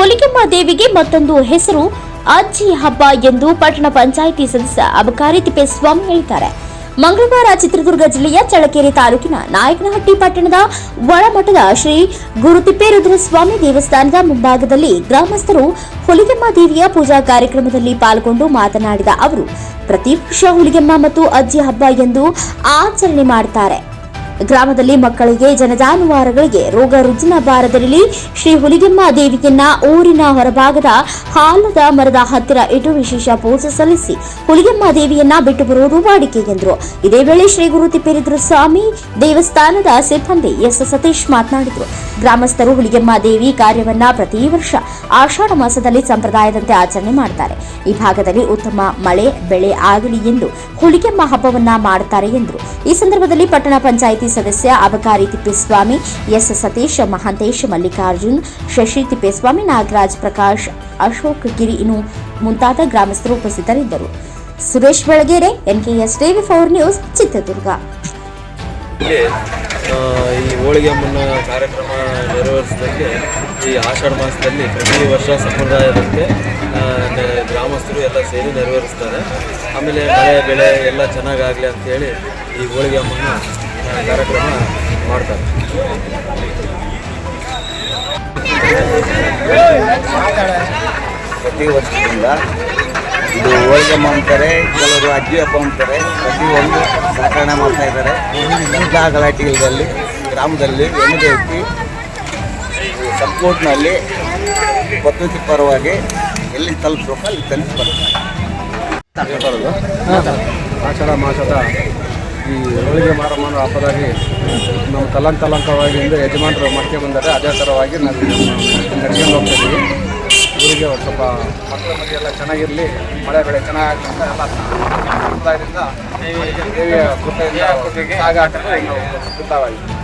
ಹುಲಿಗೆಮ್ಮ ದೇವಿಗೆ ಮತ್ತೊಂದು ಹೆಸರು, ಅಜ್ಜಿ ಹಬ್ಬ ಎಂದು ಪಟ್ಟಣ ಪಂಚಾಯಿತಿ ಸದಸ್ಯ ಅಬಕಾರಿ ತಿಪ್ಪೇಸ್ವಾಮಿ ಹೇಳಿದ್ದಾರೆ. ಮಂಗಳವಾರ ಚಿತ್ರದುರ್ಗ ಜಿಲ್ಲೆಯ ಚಳ್ಳಕೆರೆ ತಾಲೂಕಿನ ನಾಯಕನಹಟ್ಟಿ ಪಟ್ಟಣದ ಒಳಮಠದ ಶ್ರೀ ಗುರುತಿಪ್ಪೇರುದ್ರಸ್ವಾಮಿ ದೇವಸ್ಥಾನದ ಮುಂಭಾಗದಲ್ಲಿ ಗ್ರಾಮಸ್ಥರು ಹುಲಿಗೆಮ್ಮ ದೇವಿಯ ಪೂಜಾ ಕಾರ್ಯಕ್ರಮದಲ್ಲಿ ಪಾಲ್ಗೊಂಡು ಮಾತನಾಡಿದ ಅವರು, ಪ್ರತಿ ವರ್ಷ ಹುಲಿಗೆಮ್ಮ ಮತ್ತು ಅಜ್ಜಿ ಹಬ್ಬ ಎಂದು ಆಚರಣೆ ಮಾಡುತ್ತಾರೆ ಗ್ರಾಮದಲ್ಲಿ ಮಕ್ಕಳಿಗೆ ಜನಜಾನುವಾರುಗಳಿಗೆ ರೋಗ ರುಜಿನ ಬಾರದಿರಲಿ ಶ್ರೀ ಹುಲಿಗೆಮ್ಮ ದೇವಿಯನ್ನ ಊರಿನ ಹೊರಭಾಗದ ಹಾಲದ ಮರದ ಹತ್ತಿರ ಇಟ್ಟು ವಿಶೇಷ ಪೂಜೆ ಸಲ್ಲಿಸಿ ಹುಲಿಗೆಮ್ಮ ದೇವಿಯನ್ನ ಬಿಟ್ಟು ಬರುವುದು ವಾಡಿಕೆ ಎಂದರು. ಇದೇ ವೇಳೆ ಶ್ರೀ ಗುರು ತಿಪ್ಪೇರಿದ್ರು ಸ್ವಾಮಿ ದೇವಸ್ಥಾನದ ಸಿಬ್ಬಂದಿ ಎಸ್ ಸತೀಶ್ ಮಾತನಾಡಿದರು. ಗ್ರಾಮಸ್ಥರು ಹುಲಿಗೆಮ್ಮ ದೇವಿ ಕಾರ್ಯವನ್ನ ಪ್ರತಿ ವರ್ಷ ಆಷಾಢ ಮಾಸದಲ್ಲಿ ಸಂಪ್ರದಾಯದಂತೆ ಆಚರಣೆ ಮಾಡ್ತಾರೆ. ಈ ಭಾಗದಲ್ಲಿ ಉತ್ತಮ ಮಳೆ, ಬೆಳೆ ಆಗಲಿ ಎಂದು ಹುಲಿಗೆಮ್ಮ ಹಬ್ಬವನ್ನ ಮಾಡುತ್ತಾರೆ ಎಂದರು. ಈ ಸಂದರ್ಭದಲ್ಲಿ ಪಟ್ಟಣ ಪಂಚಾಯಿತಿ ಸದಸ್ಯ ಅಬಕಾರಿ ತಿಪ್ಪೇಸ್ವಾಮಿ, ಎಸ್. ಸತೀಶ್, ಮಹಾಂತೇಶ್, ಮಲ್ಲಿಕಾರ್ಜುನ್, ಶಶಿ ತಿಪ್ಪೇಸ್ವಾಮಿ, ನಾಗರಾಜ್ ಪ್ರಕಾಶ್, ಅಶೋಕ್ ಗಿರಿ ಇನ್ನು ಮುಂತಾದ ಗ್ರಾಮಸ್ಥರು ಉಪಸ್ಥಿತರಿದ್ದರು. Suresh Belagere, NKS TV four news, Chitradurga. ಈ ಹೋಳಿಗೆ ಮುನ್ನ ಕಾರ್ಯಕ್ರಮ ನೆರವೇರಿಸಿದಂಗೆ ಈ ಆಷಾಢ ಮಾಸದಲ್ಲಿ ಪ್ರತಿ ವರ್ಷ ಸಂಪ್ರದಾಯದಂತೆ ಗ್ರಾಮಸ್ಥರು ಎಲ್ಲ ಸೇರಿ ನೆರವೇರಿಸ್ತಾರೆ. ಆಮೇಲೆ ಮಳೆ, ಬೆಳೆ ಎಲ್ಲ ಚೆನ್ನಾಗಾಗಲಿ ಅಂತೇಳಿ ಈ ಹೋಳಿಗೆ ಕಾರ್ಯಕ್ರಮ ಮಾಡ್ತಾರೆ. ಪ್ರತಿ ವರ್ಷದಿಂದ ಇದು ಹೋಳಿಗೆಮ್ಮ ಅಂತಾರೆ ಕೆಲವರು ಅಜ್ಜಿ ಹಬ್ಬ ಅಂತಾರೆ ಪ್ರತಿಯೊಂದು ಸಾಕರಣೆ ಮಾಡ್ತಾ ಇದ್ದಾರೆ. ಇಂಥ ಗಲಾಟೆಗಳಲ್ಲಿ ಗ್ರಾಮದಲ್ಲಿ ಎಣ್ಣೆ ಇಟ್ಟು ಸಂಪೂರ್ಣಲ್ಲಿ ಪದ್ಧತಿ ಪರವಾಗಿ ಎಲ್ಲಿ ತಲುಪಿಸ್ಬೇಕು ಅಲ್ಲಿ ತಲುಪಿಸ್ಬಾರ್ದು ಆಷಾಢ ಮಾಸದ ಈ ಹೋಳಿಗೆ ಮಾರಮ್ಮನ ಹಬ್ಬದಾಗಿ ನಾವು ತಲಂತಲಂಕವಾಗಿ ಯಜಮಾನರು ಮಾಡ್ಕೊಂಡು ಬಂದರೆ ಅದೇ ಥರವಾಗಿ ನಾವು ನಡ್ಕೊಂಡು ಹೋಗ್ತಾ ಇದ್ದೀವಿ ಊರಿಗೆ ಸ್ವಲ್ಪ ಮಕ್ಕಳ ಮರಿ ಎಲ್ಲ ಚೆನ್ನಾಗಿರಲಿ, ಮಳೆ ಬೆಳೆ ಚೆನ್ನಾಗಿ ಎಲ್ಲ ಸಮುದಾಯದಿಂದ ದೇವಿಯ ಕೃಪೆಯಿಂದ ನಾವು ಸಿದ್ಧವಾಗಿದ್ದೀವಿ